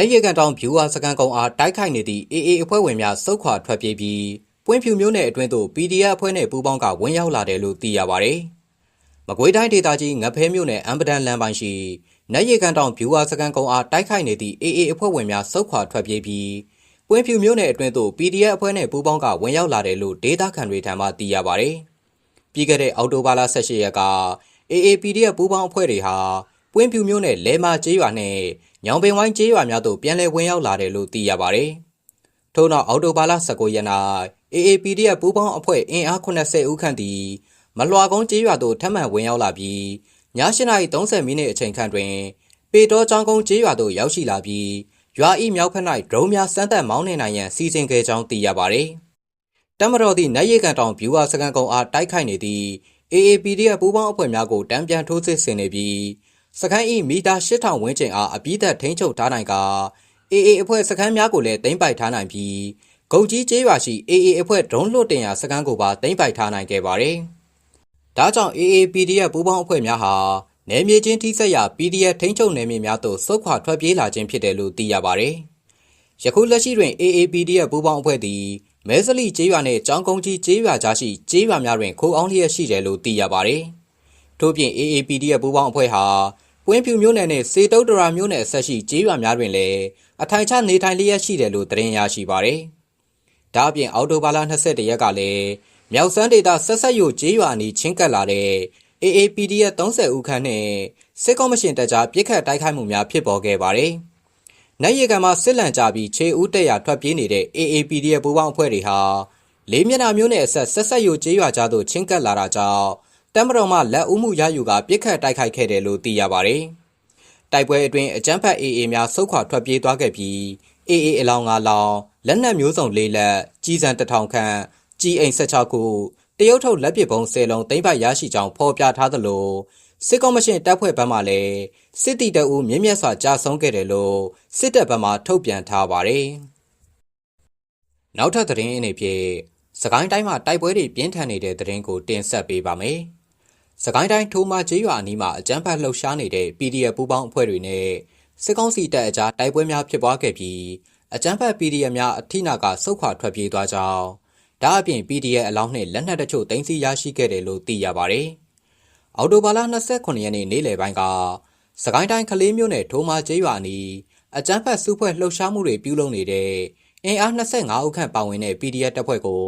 နိုင်ရကန်တောင်ဖြူဝါစကန်ကုန်းအားတိုက်ခိုက်နေသည့် AA အဖွဲ့ဝင်များစုတ်ခွာထွက်ပြေးပြီးပွင့်ဖြူမျိုးနယ်အတွင်းသို့ PDF အဖွဲ့နှင့်ပူးပေါင်းကဝင်ရောက်လာတယ်လို့သိရပါဗျ။မကွေးတိုင်းဒေသကြီးငဖဲမြို့နယ်အမ်ပဒန်လမ်းပိုင်းရှိနိုင်ရကန်တောင်ဖြူဝါစကန်ကုန်းအားတိုက်ခိုက်နေသည့် AA အဖွဲ့ဝင်များစုတ်ခွာထွက်ပြေးပြီးပွင့်ဖြူမျိုးနယ်အတွင်းသို့ PDF အဖွဲ့နှင့်ပူးပေါင်းကဝင်ရောက်လာတယ်လို့ဒေသခံတွေထံမှသိရပါဗျ။ပြီးခဲ့တဲ့အောက်တိုဘာလ18ရက်က AA PDF ပူးပေါင်းအဖွဲ့တွေဟာပွင့်ဖြူမျိုးနယ်လဲမာကျေးရွာနဲ့ ညောင်ပင်ဝိုင်းကျေးရွာများသို့ပြန်လည်ဝင်ရောက်လာတယ်လို့သိရပါတယ်။ထို့နောက်အောက်တိုဘာလ19ရက်နေ့ AAPDF ပူးပေါင်းအဖွဲ့အင်အား80ဦးခန့်သည်မလွာကုန်းကျေးရွာသို့ထပ်မံဝင်ရောက်လာပြီးည8:30မိနစ်အချိန်ခန့်တွင် ပေတော်ချောင်းကုန်းကျေးရွာသို့ရောက်ရှိလာပြီးရွာဤမြောက်ဖက်၌ဒရုန်းများစမ်းသပ်မောင်းနှင်နိုင်ရန်စီစဉ်ခဲ့ကြောင်းသိရပါတယ်။တမတော်သည့်နိုင်ရကန်တောင်ဗျူဟာစကန်ကုန်းအားတိုက်ခိုက်နေသည့် AAPDF ပူးပေါင်းအဖွဲ့များကိုတံပြန်ထိုးစစ်ဆင်နေပြီး စခန်းဤမီတာ8000ဝန်းကျင်အားအပြည့်သက်ထိန်းချုပ်ထားနိုင်က AA အဖွဲ့စခန်းများကိုလည်းတင်ပိုက်ထားနိုင်ပြီးဂုံကြီးကျေးရွာရှိ AA အဖွဲ့ဒရုန်းလွတ်တင်ရာစခန်းကိုပါတင်ပိုက်ထားနိုင်ခဲ့ပါတယ်။ဒါကြောင့် AA PDF ပူးပေါင်းအဖွဲ့များဟာနယ်မြေချင်းထိစပ်ရာ PDF ထိန်းချုပ်နယ်မြေများသို့စုခွာထွက်ပြေးလာခြင်းဖြစ်တယ်လို့သိရပါတယ်။ယခုလက်ရှိတွင် AA PDF ပူးပေါင်းအဖွဲ့သည်မဲစလီကျေးရွာနှင့်ကြောင်းကုန်းကြီးကျေးရွာကြားရှိကျေးရွာများတွင်ခိုးအောင်လျက်ရှိတယ်လို့သိရပါတယ်။ ထို့ပြင် AAPD ရဲ့ပူးပေါင်းအဖွဲ့ဟာပွင့်ဖြူမျိုးနယ်နဲ့စေတုတ်တရာမျိုးနယ်ဆက်ရှိကျေးရွာများတွင်လည်းအထိုင်ချနေထိုင်လျက်ရှိတယ်လို့သတင်းရရှိပါတယ်။ဒါအပြင်အော်တိုဘာလ22ရက်ကလည်းမြောက်စမ်းဒေတာဆက်ဆက်ယိုကျေးရွာအနီးချင်းကပ်လာတဲ့ AAPD ရဲ့30ဦးခန့်နဲ့စစ်ကောမရှင်တပ်ကြားပြစ်ခတ်တိုက်ခိုက်မှုများဖြစ်ပေါ်ခဲ့ပါတယ်။နိုင်ရကံမှာစစ်လန်ကြပြီးခြေဦးတက်ရထွက်ပြေးနေတဲ့ AAPD ရဲ့ပူးပေါင်းအဖွဲ့တွေဟာလေးမျက်နှာမျိုးနဲ့အဆက်ဆက်ဆက်ယိုကျေးရွာကြားသို့ချင်းကပ်လာတာကြောင့် တမ်မတော်မှလက်ဦးမှုရယူကပြစ်ခတ်တိုက်ခိုက်ခဲ့တယ်လို့သိရပါတယ်။တိုက်ပွဲအတွင်းအကြမ်းဖက် AA များဆုတ်ခွာထွက်ပြေးသွားခဲ့ပြီး AA အလောင်း၅လောင်းလက်နက်မျိုးစုံ၄လက်ကြီးစံတထောင်ခန့်ကြီးအိမ်16ခုတရုတ်ထုတ်လက်ပစ်ပုံ10လုံးသိမ့်ပိုက်ရရှိကြောင်းဖော်ပြထားသလိုစစ်ကောမရှင်တပ်ဖွဲ့ဘက်မှလည်းစစ်တီတအူမြင့်မြတ်စွာကြာဆုံးခဲ့တယ်လို့စစ်တပ်ဘက်မှထုတ်ပြန်ထားပါတယ်။နောက်ထပ်သတင်းအနေဖြင့်စကိုင်းတိုင်းမှာတိုက်ပွဲတွေပြင်းထန်နေတဲ့သတင်းကိုတင်ဆက်ပေးပါမယ်။ စကိုင်းတိုင်းထိုးမကျေးရွာအနီးမှာအကြမ်းဖက်လှုပ်ရှားနေတဲ့ PDF ပူးပေါင်းအဖွဲ့တွေနဲ့စစ်ကောင်စီတပ်အကြားတိုက်ပွဲများဖြစ်ပွားခဲ့ပြီးအကြမ်းဖက် PDF များအထိနာကစုခွာထွက်ပြေးသွားကြောင်းဒါအပြင် PDF အလောင်းနဲ့လက်နက်တချို့တင်စီရရှိခဲ့တယ်လို့သိရပါတယ်။အော်တိုဘာလ29ရက်နေ့နေ့လယ်ပိုင်းကစကိုင်းတိုင်းကလေးမြို့နယ်ထိုးမကျေးရွာအနီးအကြမ်းဖက်စုဖွဲ့လှုပ်ရှားမှုတွေပြုလုပ်နေတဲ့အင်အား25ဦးခန့်ပါဝင်တဲ့ PDF တပ်ဖွဲ့ကို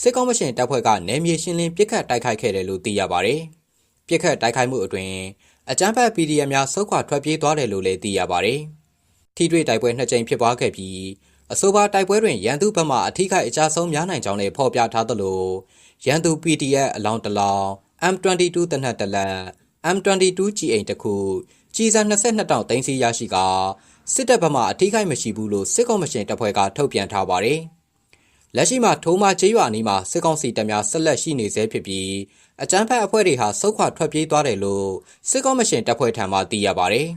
စစ်ကောင်မရှင်တပ်ဖွဲ့ကနယ်မြေရှင်းလင်းပစ်ခတ်တိုက်ခိုက်ခဲ့တယ်လို့သိရပါတယ်။ ပြစ်ခတ်တိုက်ခိုက်မှုအတွင်အကြမ်းဖက် PDF များဆုတ်ခွာထွက်ပြေးသွားတယ်လို့လည်းသိရပါတယ်။ထိတွေ့တိုက်ပွဲနှစ်ကြိမ်ဖြစ်ပွားခဲ့ပြီးအဆိုပါတိုက်ပွဲတွင်ရန်သူဘက်မှအထိခိုက်အကြဆုံးများနိုင်ကြောင်းလည်းဖော်ပြထားသလိုရန်သူ PDF အလောင်းတစ်လောင်း M22 တနက်တလက် M22 G အိမ်တစ်ခုကြီးစံ22တောင်သိန်းစီရရှိကစစ်တပ်ဘက်မှအထိခိုက်မရှိဘူးလို့စစ်ကောင်မရှင်တပ်ဖွဲ့ကထုတ်ပြန်ထားပါတယ်။လက်ရှိမှာထိုးမကျေးရွာနီးမှာစစ်ကောင်စီတပ်များဆက်လက်ရှိနေဆဲဖြစ်ပြီး အကြမ်းဖက်အဖွဲ့တွေဟာစုခွာထွက်ပြေးသွားတယ်လို့စစ်ကောမရှင်တပ်ဖွဲ့ထံမှသိရပါတယ်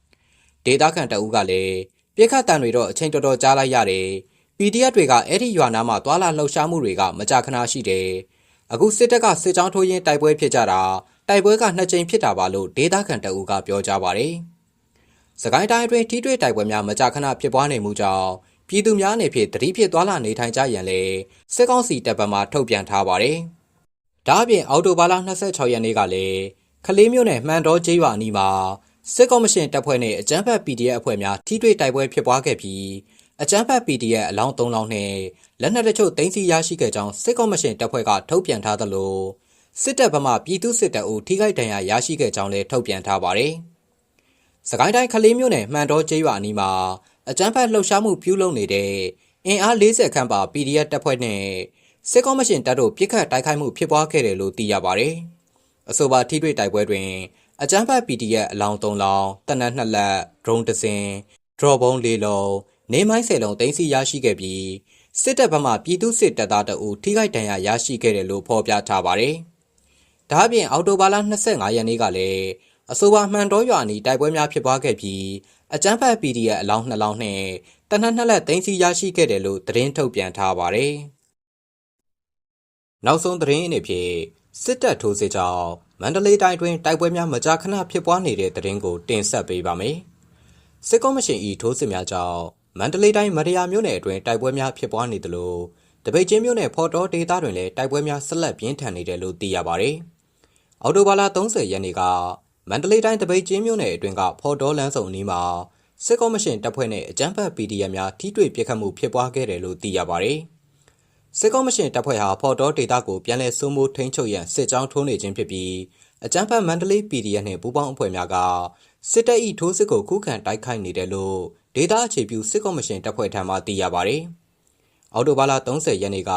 ။ဒေတာခန်တအူးကလည်းပြစ်ခတ်တံတွေတော့အချိန်တော်တော်ကြားလိုက်ရတယ်။ PDF တွေကအဲ့ဒီရွာနားမှာသွာလာလှုပ်ရှားမှုတွေကမကြာခဏရှိတယ်။အခုစစ်တပ်ကစစ်ကြောင်းထိုးရင်းတိုက်ပွဲဖြစ်ကြတာတိုက်ပွဲကနှစ်ကြိမ်ဖြစ်တာပါလို့ဒေတာခန်တအူးကပြောကြားပါတယ်။စကိုင်းတိုင်းအတွင်းထိတွေ့တိုက်ပွဲများမကြာခဏဖြစ်ပွားနေမှုကြောင့်ပြည်သူများအနေဖြင့်တတိဖြစ်သွားလာနေထိုင်ကြရန်လေစစ်ကောင်စီတပ်ဗမာထုတ်ပြန်ထားပါတယ်။ ဒါအပြင်အော်တိုဘာလ26ရက်နေ့ကလည်းခလေးမျိုးနယ်မှန်တော်ကျေးရွာအနီးမှာစစ်ကောမရှင်တပ်ဖွဲ့နဲ့အကြမ်းဖက် PDF အဖွဲ့များထိတွေ့တိုက်ပွဲဖြစ်ပွားခဲ့ပြီးအကြမ်းဖက် PDF အလောင်း3လောင်းနဲ့လက်နက်တချို့တင်စီရရှိခဲ့ကြောင်းစစ်ကောမရှင်တပ်ဖွဲ့ကထုတ်ပြန်ထားသလိုစစ်တပ်ဗမာပြည်သူစစ်တပ်အုပ်ထိခိုက်ဒဏ်ရာရရှိခဲ့ကြောင်းလည်းထုတ်ပြန်ထားပါတယ်။စကိုင်းတိုင်းခလေးမျိုးနယ်မှန်တော်ကျေးရွာအနီးမှာအကြမ်းဖက်လှုပ်ရှားမှုပြုလုပ်နေတဲ့အင်အား40ခန့်ပါ PDF တပ်ဖွဲ့နဲ့ စစ်ကောမရှင်တပ်တို့ပြစ်ခတ်တိုက်ခိုက်မှုဖြစ်ပွားခဲ့တယ်လို့သိရပါတယ်။အဆိုပါထိတွေ့တိုက်ပွဲတွင်အကြမ်းဖက် PDF အလောင်း3လောင်းတနက်2လက်ဒရုန်းတစ်စင်းဒရော့ဘုံ4လုံးနေမိုင်း10လုံးတင်စီရရှိခဲ့ပြီးစစ်တပ်ဘက်မှပြည်သူစစ်တပ်သားတအူထိခိုက်ဒဏ်ရာရရှိခဲ့တယ်လို့ဖော်ပြထားပါတယ်။ဒါ့အပြင်အော်တိုဘာလ25ရက်နေ့ကလည်းအဆိုပါမှန်တော်ရွာနီတိုက်ပွဲများဖြစ်ပွားခဲ့ပြီးအကြမ်းဖက် PDF အလောင်း2လောင်းနဲ့တနက်2လက်တင်စီရရှိခဲ့တယ်လို့သတင်းထုတ်ပြန်ထားပါတယ်။ နောက်ဆုံးသတင်းအနေဖြင့်စစ်တပ်ထိုးစစ်ကြောင့်မန္တလေးတိုင်းတွင်တိုက်ပွဲများမကြာခဏဖြစ်ပွားနေတဲ့သတင်းကိုတင်ဆက်ပေးပါမယ်။စစ်ကောမရှင်ဤထိုးစစ်များကြောင့်မန္တလေးတိုင်းမရယာမြို့နယ်အတွင်းတိုက်ပွဲများဖြစ်ပွားနေသလိုတပိတ်ချင်းမြို့နယ်ဖော်တော်ဒေသတွင်လည်းတိုက်ပွဲများဆက်လက်ပြင်းထန်နေတယ်လို့သိရပါတယ်။အော်တိုဘာလ30ရက်နေ့ကမန္တလေးတိုင်းတပိတ်ချင်းမြို့နယ်အတွင်းကဖော်တော်လမ်းစုံအနီးမှာစစ်ကောမရှင်တပ်ဖွဲ့နဲ့အကြမ်းဖက် PDF များထိတွေ့ပစ်ခတ်မှုဖြစ်ပွားခဲ့တယ်လို့သိရပါတယ်။ စစ်ကောမရှင်တပ်ဖွဲ့ဟာဖော်တော်ဒေသကိုပြန်လည်စိုးမိုးထိန်းချုပ်ရန်စစ်ကြောင်းထိုးနေခြင်းဖြစ်ပြီးအကြမ်းဖက်မန္တလေး PDF နှင့်ပူးပေါင်းအဖွဲ့များကစစ်တပ်၏ထိုးစစ်ကိုခုခံတိုက်ခိုက်နေတယ်လို့ဒေသအခြေပြုစစ်ကောမရှင်တပ်ဖွဲ့ထံမှသိရပါတယ်။အော်တိုဘာလ30ရက်နေ့က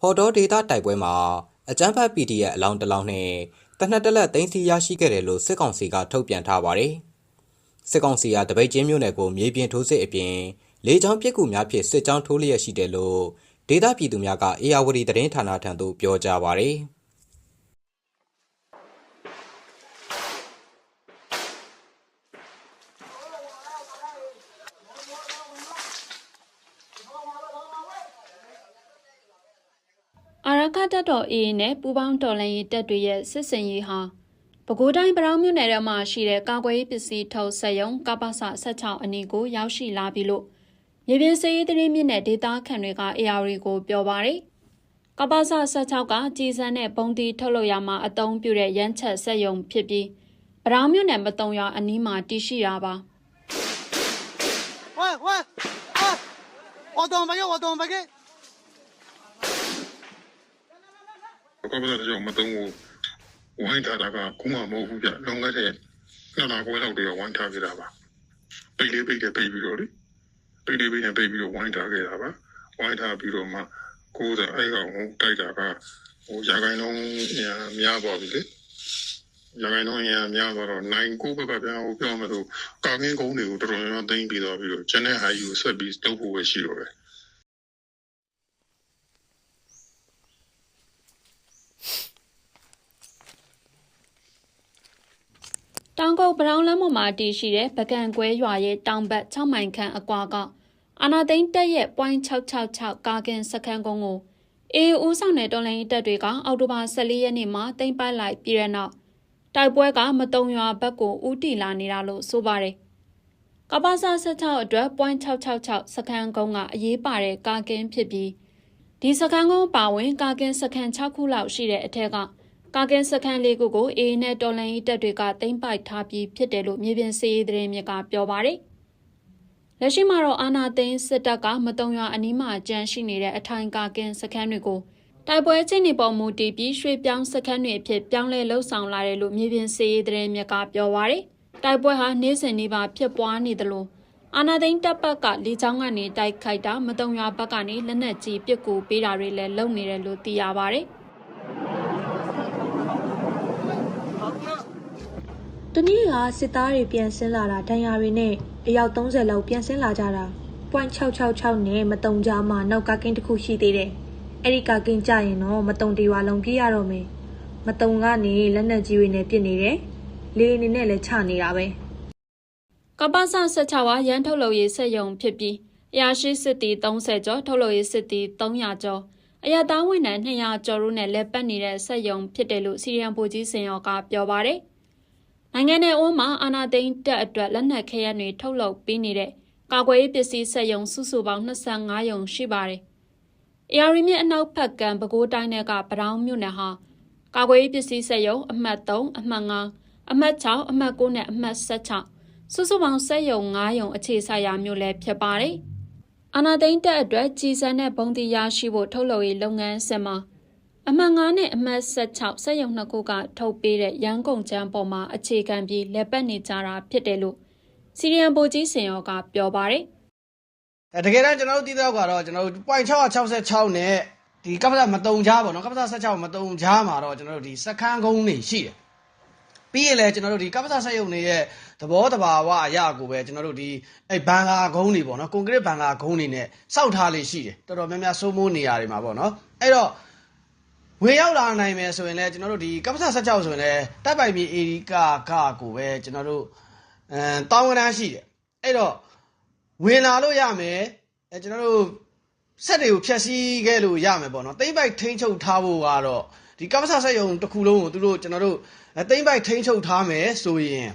ဖော်တော်ဒေသတိုက်ပွဲမှာအကြမ်းဖက် PDF အလောင်းတစ်လောင်းနဲ့တနက်တက်လက်သိမ်းစီရရှိခဲ့တယ်လို့စစ်ကောင်စီကထုတ်ပြန်ထားပါတယ်။စစ်ကောင်စီကတပိတ်ချင်းမြို့နယ်ကိုမြေပြင်ထိုးစစ်အပြင်လေကြောင်းပစ်ကူများဖြင့်စစ်ကြောင်းထိုးလျက်ရှိတယ်လို့ ဒေသပြည်သူများကအေယာဝတီသတင်းဌာနထံသို့ပြောကြားပါတယ်။အာရခတပ်တော် AA နဲ့ပူးပေါင်းတော်လှန်ရေးတပ်တွေရဲ့စစ်စင်ရေးဟာပဲခူးတိုင်းပရောင်းမြို့နယ်ထဲမှာရှိတဲ့ကာကွယ်ရေးပစ္စည်းထုတ်ဆက်ယုံကပ္ပစ16အနီးကိုရောက်ရှိလာပြီလို့ မြေပြင်စေးရေးသတင်းမြင့်တဲ့ဒေတာခန်တွေက AR ကိုပြောပါရယ်ကပ္ပစ16ကကြည်စံတဲ့ဘုံတီထုတ်လုပ်ရမှာအသုံးပြုတဲ့ရန်ချက်ဆက်ယုံဖြစ်ပြီးဗရောင်းမြို့နယ်မတုံရွာအနီးမှာတရှိရပါဝဲဝဲအော်တော်မကြီးအော်တော်မကြီးကပ္ပစကြောင့်မတုံကိုဝိုင်းထားတာကခုမှမဟုတ်ဘူးပြလွန်ခဲ့တဲ့နှစ်လခွဲလောက်တည်းကဝိုင်းထားပြတာပါပိတ်လေးပိတ်တယ်ပိတ်ပြီးတော့လေ ပိတ်လေးပိတ်ရင်ပိတ်ပြီးတော့ဝိုင်းထားခဲ့တာပါဝိုင်းထားပြီးတော့မှကိုယ်ကအဲ့ကောင်ကိုတိုက်တာကဟိုရာဂိုင်းလုံးညာများသွားပြီလေရာဂိုင်းလုံးညာများသွားတော့နိုင်ကိုဘက်ကပြန်ဟိုပြောမှလို့ကာကင်းကုန်းတွေကိုတော်တော်များများသိမ်းပြီးတော့ပြီးတော့ဂျန်နဲ့ဟာယူဆက်ပြီးတုပ်ဖို့ပဲရှိတော့တယ် တောင်ကုတ်ဘရောင်းလမ်းပေါ်မှာတည်ရှိတဲ့ပကံကွဲရွာရဲ့တောင်ဘက်6မိုင်ခန့်အကွာကအာနာသိန်းတက်ရဲ့ .666 ကာကင်စခန်းကုန်းကိုအေးဦးဆောင်တဲ့တော်လိုင်းတပ်တွေကအောက်တိုဘာ14ရက်နေ့မှာတင်ပိုက်လိုက်ပြီးတဲ့နောက်တိုက်ပွဲကမတုံရွာဘက်ကိုဦးတည်လာနေတာလို့ဆိုပါတယ်။ကပ္ပစ16အတွက် .666 စခန်းကုန်းကအရေးပါတဲ့ကာကင်ဖြစ်ပြီးဒီစခန်းကုန်းပါဝင်ကာကင်စခန်း6ခုလောက်ရှိတဲ့အထက်က ကာကင်စခန်းလေးခုကိုအေးနဲ့တော်လန်ရေးတပ်တွေကတင်ပိုက်ထားပြီးဖြစ်တယ်လို့မြေပြင်စီးရေးသတင်းမြစ်ကပြောပါတယ်။လက်ရှိမှာတော့အာနာသိန်းစစ်တပ်ကမတုံရွာအနီးမှာကြန့်ရှိနေတဲ့အထိုင်ကာကင်စခန်းတွေကိုတိုက်ပွဲချင်းနေပေါ်မူတည်ပြီးရွှေ့ပြောင်းစခန်းတွေအဖြစ်ပြောင်းလဲလှုပ်ဆောင်လာတယ်လို့မြေပြင်စီးရေးသတင်းမြစ်ကပြောပါတယ်။တိုက်ပွဲဟာနေ့စဉ်နေ့ပါဖြစ်ပွားနေသလိုအာနာသိန်းတပ်ပတ်ကလေကြောင်းကနေတိုက်ခိုက်တာမတုံရွာဘက်ကနေလက်နက်ကြီးပစ်ကူပေးတာတွေလည်းလုပ်နေတယ်လို့သိရပါတ တနည်းကစစ်သားတွေပြန်ဆင်းလာတာဒဏ်ရာတွေနဲ့အယောက်30လောက်ပြန်ဆင်းလာကြတာ .666 နဲ့မတုံကြားမှာနောက်ကကင်းတစ်ခုရှိသေးတယ်။အဲ့ဒီကကင်းကြရင်တော့မတုံတရွာလုံးပြေးရတော့မယ်။မတုံကနေလက်နက်ကြီးတွေနဲ့ပစ်နေတယ်။လေအနေနဲ့လည်းချနေတာပဲ။ကပ္ပစ16ဝါရန်ထုတ်လုပ်ရေးစက်ယုံဖြစ်ပြီးအရာရှိစစ်တီ30ကျော်ထုတ်လုပ်ရေးစစ်တီ300ကျော်အရသားဝန်ထမ်း200ကျော်တို့နဲ့လက်ပတ်နေတဲ့စက်ယုံဖြစ်တယ်လို့စီရီယံဗိုလ်ကြီးစင်ရောကပြောပါတယ်။ နိုင်ငံ내အိုးမှာအာနာသိန်းတက်အတွက်လက်နက်ခဲယမ်းတွေထုတ်လုပ်ပေးနေတဲ့ကာကွယ်ရေးပစ္စည်းစက်ယုံစုစုပေါင်း25ယုံရှိပါတယ်။ AR မြင့်အနောက်ဖက်ကံပဲခူးတိုင်းနယ်ကပတောင်းမြို့နယ်ဟာကာကွယ်ရေးပစ္စည်းစက်ယုံအမှတ်3အမှတ်5အမှတ်6အမှတ်9နဲ့အမှတ်16စုစုပေါင်းစက်ယုံ9ယုံအခြေဆိုင်ရာမြို့လည်းဖြစ်ပါတယ်။အာနာသိန်းတက်အတွက်ကြီးစံတဲ့ဘုံတီရရှိဖို့ထုတ်လုပ်ရေးလုပ်ငန်းစဉ်မှာ အမှတ်9နဲ့အမှတ်16စက်ရုံနှစ်ခုကထုတ်ပေးတဲ့ရန်ကုန်ချမ်းပေါ်မှာအခြေခံပြီးလက်ပတ်နေကြတာဖြစ်တယ်လို့စီရီယံဗိုလ်ကြီးစင်ရောကပြောပါတယ်အဲတကယ်တမ်းကျွန်တော်တို့တည်တော့ကတော့ကျွန်တော်တို့ .666 နဲ့ဒီကပ္ပစမတုံကြားပေါ့နော်ကပ္ပစ16မတုံကြားမှာတော့ကျွန်တော်တို့ဒီစခန်းကုန်းနေရှိတယ်ပြီးရင်လည်းကျွန်တော်တို့ဒီကပ္ပစဆက်ယုံတွေရဲ့သဘောတဘာဝအရာကိုပဲကျွန်တော်တို့ဒီအဲဘန်ကာကုန်းတွေပေါ့နော်ကွန်ကရစ်ဘန်ကာကုန်းတွေနဲ့စောက်ထားလေးရှိတယ်တော်တော်များများစိုးမိုးနေရာတွေမှာပေါ့နော်အဲ့တော့ ဝင်ရောက်လာနိုင်မယ်ဆိုရင်လည်းကျွန်တော်တို့ဒီကပ္ပစ16ဆိုရင်လည်းတပ်ပိုင်မြေအေရီကာကကိုပဲကျွန်တော်တို့အဲတောင်းကန်းရှိတယ်အဲ့တော့ဝင်လာလို့ရမယ်အဲကျွန်တော်တို့ဆက်တွေကိုဖြတ်စည်းခဲ့လို့ရမယ်ပေါ့နော်တိမ့်ပိုက်ထိန်းချုပ်ထားဖို့ကတော့ဒီကပ္ပစဆက်ယုံတစ်ခုလုံးကိုသူတို့ကျွန်တော်တို့အဲတိမ့်ပိုက်ထိန်းချုပ်ထားမယ်ဆိုရင်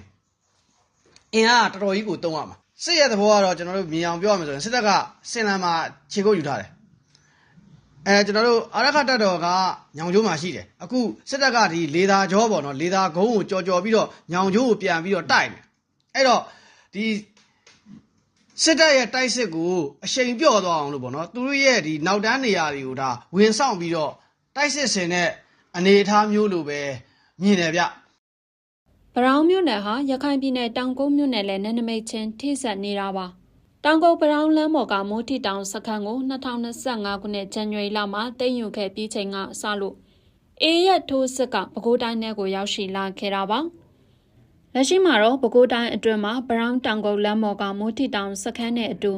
အင်အားကတော်တော်ကြီးကိုတုံးရမှာစစ်ရဲ့သဘောကတော့ကျွန်တော်တို့မြင်အောင်ပြောရမယ်ဆိုရင်စစ်တပ်ကစင်လန်မှာခြေကုပ်ယူထားတယ် အဲကျွန်တော်တို့အာရခတက်တော်ကညောင်ကျိုးမှာရှိတယ်အခုစစ်တပ်ကဒီလေသာကြောပေါ့နော်လေသာဂုံးကိုကြော်ကြော်ပြီးတော့ညောင်ကျိုးကိုပြန်ပြီးတော့တိုက်တယ်အဲ့တော့ဒီစစ်တပ်ရဲ့တိုက်စစ်ကိုအရှိန်ပြော့သွားအောင်လို့ပေါ့နော်သူတို့ရဲ့ဒီနောက်တန်းနေရာတွေကိုဒါဝင်ဆောင်ပြီးတော့တိုက်စစ်ဆင်တဲ့အနေအထားမျိုးလိုပဲမြင်တယ်ဗျဗရောင်းမြို့နယ်ဟာရခိုင်ပြည်နယ်တောင်ကုန်းမြို့နယ်လည်းနယ်နိမိတ်ချင်းထိစပ်နေတာပါ တောင်ကုန်းဗရောင်းလမ်းမော်ကမိုးတီတောင်စခန်းကို2025ခုနှစ်ဇန်နဝါရီလမှာတင်ယူခဲ့ပြီးချိန်ကစလို့အေးရက်ထိုးစစ်ကပဲခူးတိုင်းနယ်ကိုရောက်ရှိလာခဲ့တာပါလက်ရှိမှာတော့ပဲခူးတိုင်းအတွင်းမှာဗရောင်းတောင်ကုန်းလမ်းမော်ကမိုးတီတောင်စခန်းနဲ့အတူ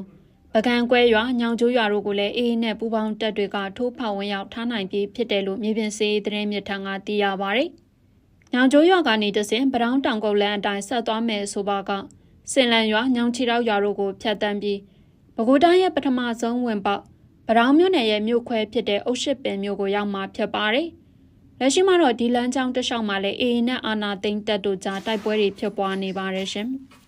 ပကံကွဲရွာညောင်ကျိုးရွာတို့ကိုလည်းအေးနဲ့ပူပေါင်းတပ်တွေကထိုးဖောက်ဝင်ရောက်ထားနိုင်ပြီးဖြစ်တယ်လို့မြေပြင်စေးသတင်းမြစ်ထံကသိရပါဗျ။ညောင်ကျိုးရွာကနေတဆင်ပတောင်းတောင်ကုတ်လန်းအတိုင်းဆက်သွားမယ်ဆိုပါက စင်လန်ရွာညောင်ချီတောက်ရွာတို့ကိုဖျက်တမ်းပြီးပဲခူးတိုင်းရဲ့ပထမဆုံးဝင်ပေါက်ပတောင်းမြို့နယ်ရဲ့မြို့ခွဲဖြစ်တဲ့အုတ်ရှစ်ပင်မြို့ကိုရောက်မှာဖြစ်ပါတယ်။လက်ရှိမှာတော့ဒီလမ်းကြောင်းတစ်လျှောက်မှာလည်းအေအေနဲ့အာနာသိန်းတက်တို့ကြားတိုက်ပွဲတွေဖြစ်ပွားနေပါတယ်ရှင်။